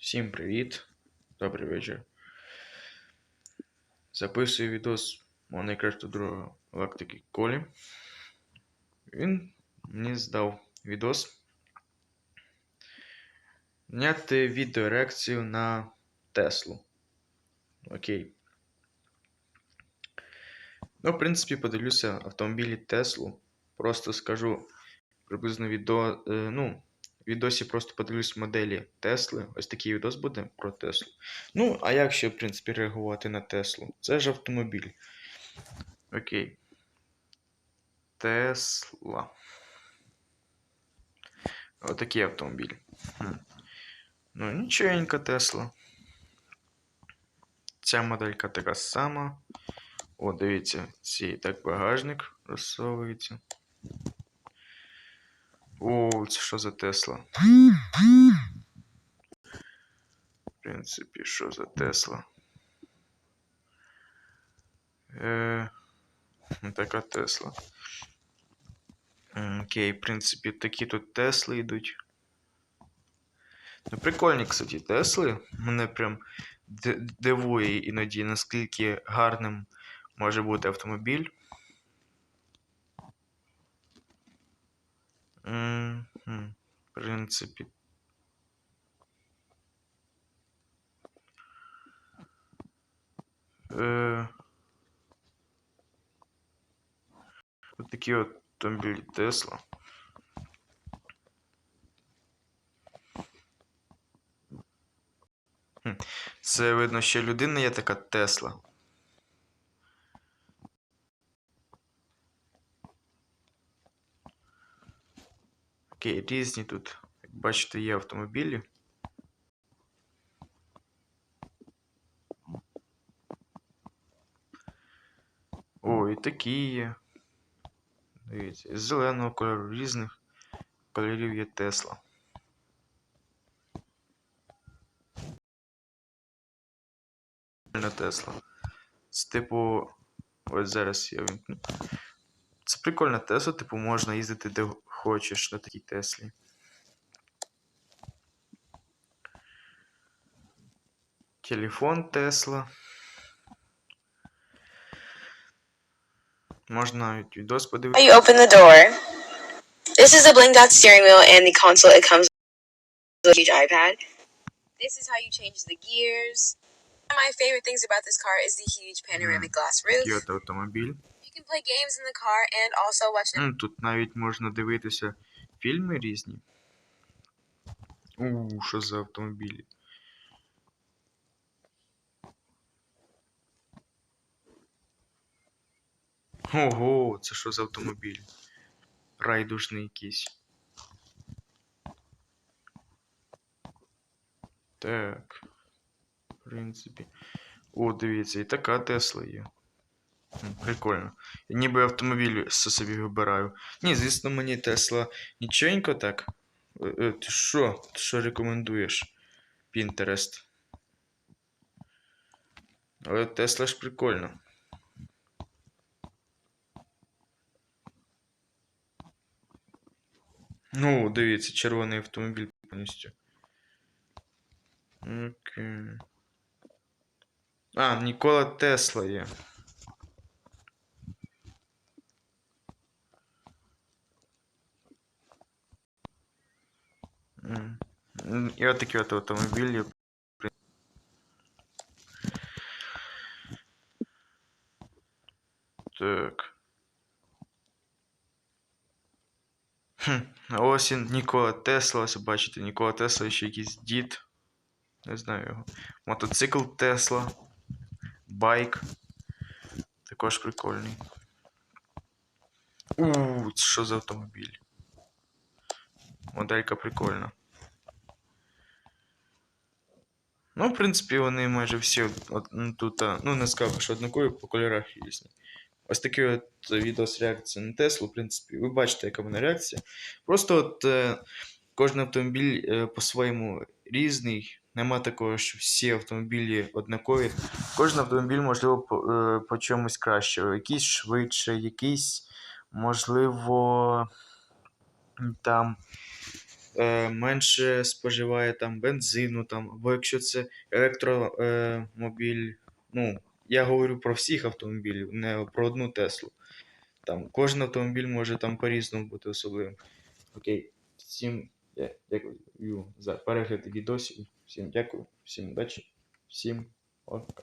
Всім привіт! Добрий вечір. Записую відос мого найкращого друга Галактики Колі. Він мені здав відос. Зняти відеореакцію на Теслу. Окей. Ну, в принципі, подивлюся автомобілі Теслу. Просто скажу приблизно відео. е, ну, відосі просто подивлюсь моделі Тесли. Ось такий відос буде про Теслу. Ну, а як ще, в принципі, реагувати на Теслу? Це ж автомобіль. Окей. Тесла. Отакий автомобіль. Хм. Ну, нічогенька Тесла. Ця моделька така сама. О, дивіться, цей так багажник розсовується. О, це що за Тесла? В принципі, що за Тесла? Е, така Тесла. Окей, в принципі, такі тут Тесли йдуть. Ну, прикольні, кстати, Тесли. Мене прям дивує іноді, наскільки гарним може бути автомобіль. Мгм. В принципі. Е... От такі от автомобілі Тесла. Це видно, що людина є така Тесла. Окей, різні тут, як бачите, є автомобілі. О, і такі є. Дивіться, з зеленого кольору, різних кольорів є Тесла. Тесла. Це типу. Ось зараз я вімкну. Це прикольна Тесла, типу, можна їздити де хочеш на такій Теслі. Телефон Тесла. Можна навіть відос How подивитися. you open the door. This is the blink dot steering wheel and the console. It comes with a huge iPad. This is how you change the gears. One of my favorite things about this car is the huge panoramic glass roof. Такий от автомобіль. Can play games in the car and also watch Ну, тут навіть можна дивитися фільми різні. У, що за автомобілі? Ого, це що за автомобіль? Райдужний якийсь. Так. В принципі. О, дивіться, і така Тесла є. Прикольно. Ніби автомобіль со- собі вибираю. Ні, звісно, мені Тесла ніченько так. Е, е, Ти що? Ти що рекомендуєш? Pinterest. Але Тесла ж прикольно. Ну, дивіться, червоний автомобіль повністю. Окей. А, Нікола Тесла є. М, І отакі от автомобілі. Так. Хм, а ось він Нікола Тесла, ось бачите, Нікола Тесла ще якийсь дід. Не знаю його. Мотоцикл Тесла. Байк. Також прикольний. Ууу, це що за автомобіль? Моделька прикольна. Ну, в принципі, вони майже всі от, тут, ну, не скажу, що однакові по кольорах різні. Ось такий от відос реакції на Теслу, в принципі, ви бачите, яка вона реакція. Просто от е, кожен автомобіль е, по-своєму різний. Нема такого, що всі автомобілі однакові. Кожен автомобіль, можливо, по, е, по чомусь краще. Якийсь швидше, якийсь, можливо, там е, менше споживає там бензину, там, або якщо це електромобіль, е, ну, я говорю про всіх автомобілів, не про одну Теслу. Там кожен автомобіль може там по-різному бути особливим. Окей, всім дя- дякую за перегляд відосів. Всім дякую, всім удачі, всім пока.